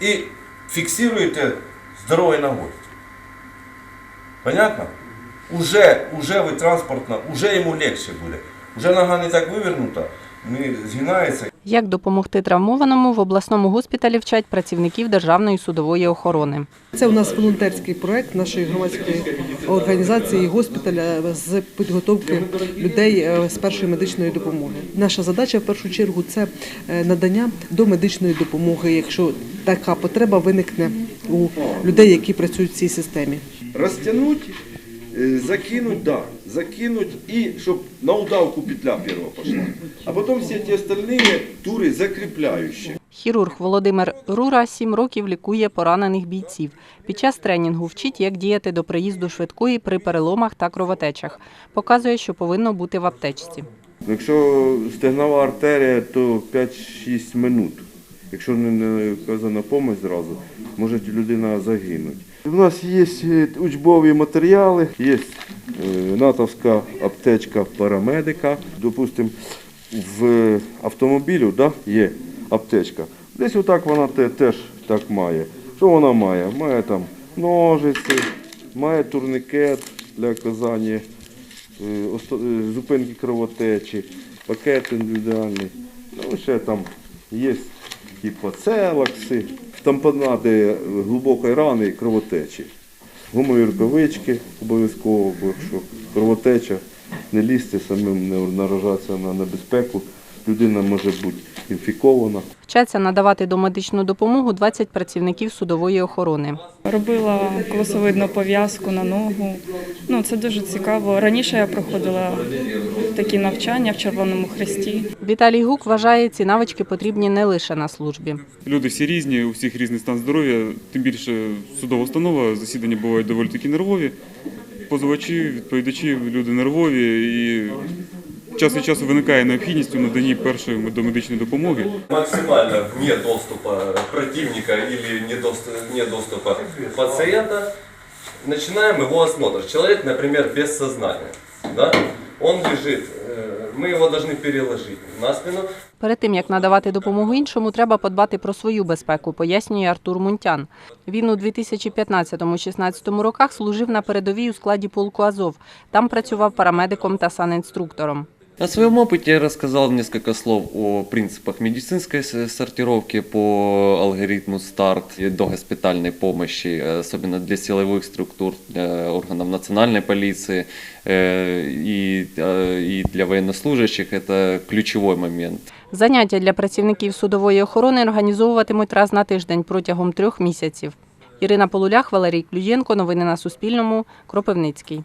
і фіксуєте здоровою ногою. Понятно? Уже, уже ви транспортно, уже йому легше буде. Уже нога не так вивернута, не згинається. Як допомогти травмованому в обласному госпіталі вчать працівників Державної судової охорони. Це у нас волонтерський проект нашої громадської організації госпіталя з підготовки людей е, з першої медичної допомоги. Наша задача в першу чергу це е, надання домедичної допомоги, якщо така потреба виникне у людей, які працюють в цій системі. Розтягнуть, е, закинуть, да, закинуть і щоб на удавку петля перша пошла. А потім всі ті остальні тури закріпляючі. Хірург Володимир Рура сім років лікує поранених бійців. Під час тренінгу вчить, як діяти до приїзду швидкої при переломах та кровотечах. Показує, що повинно бути в аптечці. Якщо стегнова артерія, то 5-6 минут. Якщо не оказана допомога зразу, може людина загинути. У нас є е, учбові матеріали, є е, натовська аптечка парамедика. Допустимо, в автомобілю да, є аптечка. Десь отак вона теж так має. Що вона має? Має там ножиці, має турникет для оказання е, зупинки кровотечі, пакет індивідуальний. Ну, ще там є типу целакси, тампонади глибокої рани і кровотечі. Гумові рукавички обов'язково, бо якщо кровотеча, не лізти самим, не наражатися на небезпеку. Людина може бути інфікована. Вчаться надавати домедичну допомогу 20 працівників судової охорони. Робила колосовидну пов'язку на ногу. Ну, це дуже цікаво. Раніше я проходила такі навчання в Червоному Хресті. Віталій Гук вважає, ці навички потрібні не лише на службі. Люди всі різні, у всіх різний стан здоров'я. Тим більше судова установа, засідання бувають доволі таки нервові. Позивачі, відповідачі, люди нервові і час від часу виникає необхідність у наданні першої домедичної допомоги. максимально вне доступа противника или не доступа, не доступа пациента, начинаем его осмотр. Человек, например, без сознания. Да? Он лежит, э, мы его должны переложить на спину. Перед тим як надавати допомогу іншому, треба подбати про свою безпеку, пояснює Артур Мунтян. Він у 2015-16 роках служив на передовій у складі полку Азов. Там працював парамедиком та санінструктором. О своем опыте я рассказал несколько слов о принципах медицинской с- сортировки по алгоритму СТАРТ и догоспитальной помощи, э, особенно для силовых структур, для органов национальной полиции э, и, э, и для военнослужащих. Это ключевой момент. Заняття для працівників судової охорони організовуватимуть раз на тиждень протягом трьох місяців. Ірина Полулях, Валерій Клюєнко. Новини на Суспільному. Кропивницький.